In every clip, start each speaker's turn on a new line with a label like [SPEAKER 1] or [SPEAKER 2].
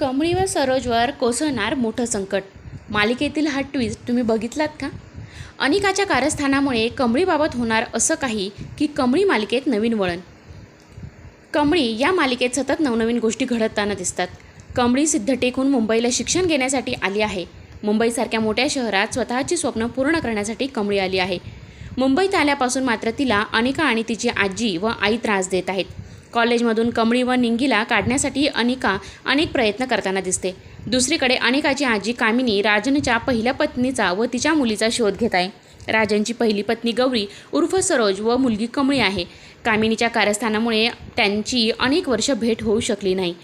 [SPEAKER 1] कमळी व सरोजवर कोसळणार मोठं संकट. मालिकेतील हा ट्विस्ट तुम्ही बघितलात का? अनिकाच्या कारस्थानामुळे कमळीबाबत होणार असं काही की कमळी मालिकेत नवीन वळण. कमळी या मालिकेत सतत नवनवीन गोष्टी घडताना दिसतात. कमळी सिद्ध टेकून मुंबईला शिक्षण घेण्यासाठी आली आहे. मुंबईसारख्या मोठ्या शहरात स्वतःची स्वप्न पूर्ण करण्यासाठी कमळी आली आहे. मुंबईत आल्यापासून मात्र तिला अनिका आणि तिची आजी व आई त्रास देत आहेत. कॉलेजमधून कमळी व निंगीला काढण्यासाठी अनिका अनेक प्रयत्न करताना दिसते. दुसरीकडे अनिकाची आजी कामिनी राजनच्या पहिल्या पत्नीचा व तिच्या मुलीचा शोध घेत आहे. राजनची पहिली पत्नी गौरी उर्फ सरोज व मुलगी कमळी आहे. कामिनीच्या कारस्थानामुळे त्यांची अनेक वर्ष भेट होऊ शकली नाही.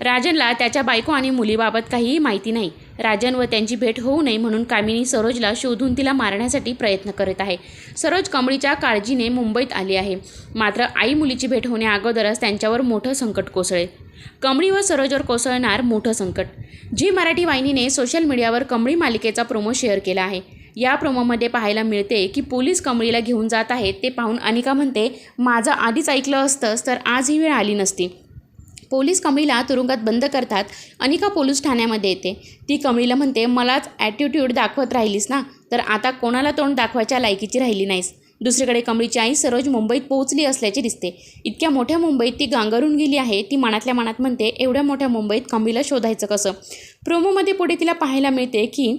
[SPEAKER 1] राजनला त्याच्या बायको आणि मुलीबाबत काहीही माहिती नाही. राजन व त्यांची भेट होऊ नये म्हणून कामिनी सरोजला शोधून तिला मारण्यासाठी प्रयत्न करत आहे. सरोज कमळीच्या काळजीने मुंबईत आली आहे. मात्र आई मुलीची भेट होण्या अगोदरच त्यांच्यावर मोठं संकट कोसळेल. कमळी व सरोजवर कोसळणार मोठं संकट. जी मराठी वाहिनीने सोशल मीडियावर कमळी मालिकेचा प्रोमो शेअर केला आहे. या प्रोमोमध्ये पाहायला मिळते की पोलीस कमळीला घेऊन जात आहेत ते पाहून अनिका म्हणते माझं आधीच ऐकलं असतंच तर आज ही वेळ आली नसती. पोलीस कमळीला तुरुंगात बंद करतात अनिका पोलीस ठाण्यामध्ये येते? ती कमळीला म्हणते मलाच ॲटिट्यूड दाखवत राहिलीस ना तर आता कोणाला तोंड दाखवायच्या लायकीची राहिली नाहीस. दुसरीकडे कमळीची आई सरोज मुंबईत पोहोचली असल्याचे दिसते. इतक्या मोठ्या मुंबईत ती गांगरून गेली आहे ती मनातल्या मनात म्हणते एवढ्या मोठ्या मुंबईत कमळीला शोधायचं कसं? प्रोमोमध्ये पुढे तिला पाहायला मिळते की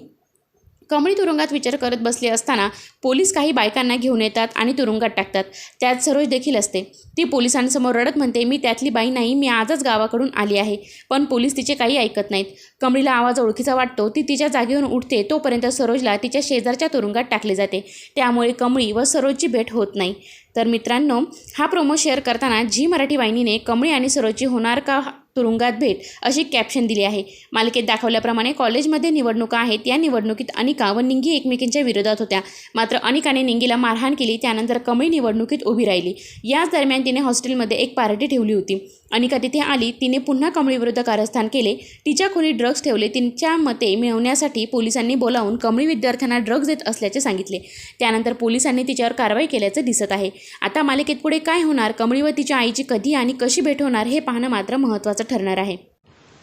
[SPEAKER 1] कमळी तुरुंगात विचार करत बसले असताना पोलीस काही बायकांना घेऊन येतात आणि तुरुंगात टाकतात. त्यात सरोज देखील असते. ती पोलिसांसमोर रडत म्हणते मी त्यातली बाई नाही मी आजच गावाकडून आली आहे. पण पोलीस तिचे काही ऐकत नाहीत. कमळीला आवाज ओळखीचा वाटतो. ती तिच्या जागेवरून उठते. तोपर्यंत सरोजला तिच्या शेजारच्या तुरुंगात टाकले जाते. त्यामुळे कमळी व सरोजची भेट होत नाही. तर मित्रांनो हा प्रोमो शेअर करताना झी मराठी वाहिनीने कमळी आणि सरोजची होणार का तुरुंगात भेट अशी कॅप्शन दिली आहे. मालिकेत दाखवल्याप्रमाणे कॉलेजमध्ये निवडणुका आहेत. या निवडणुकीत अनिका व निंगी एकमेकींच्या विरोधात होत्या. मात्र अनिकाने निंगीला मारहाण केली. त्यानंतर कमळी निवडणुकीत उभी राहिली. याच दरम्यान तिने हॉस्टेलमध्ये एक पार्टी ठेवली होती. अनिका तिथे आली. तिने पुन्हा कमळीविरुद्ध कारस्थान केले. तिच्या खोली ड्रग्ज ठेवले. तिच्या मते मिळवण्यासाठी पोलिसांनी बोलावून कमळी विद्यार्थ्यांना ड्रग्ज देत असल्याचे सांगितले. त्यानंतर पोलिसांनी तिच्यावर कारवाई केल्याचं दिसत आहे. आता मालिकेत पुढे काय होणार? कमळी व तिच्या आईची कधी आणि कशी भेट होणार? हे पाहणं मात्र महत्त्वाचं ठरणार आहे.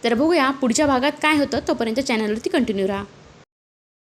[SPEAKER 1] तर बघूया पुढच्या भागात काय होतं तोपर्यंत चॅनलवरती कंटिन्यू राहा.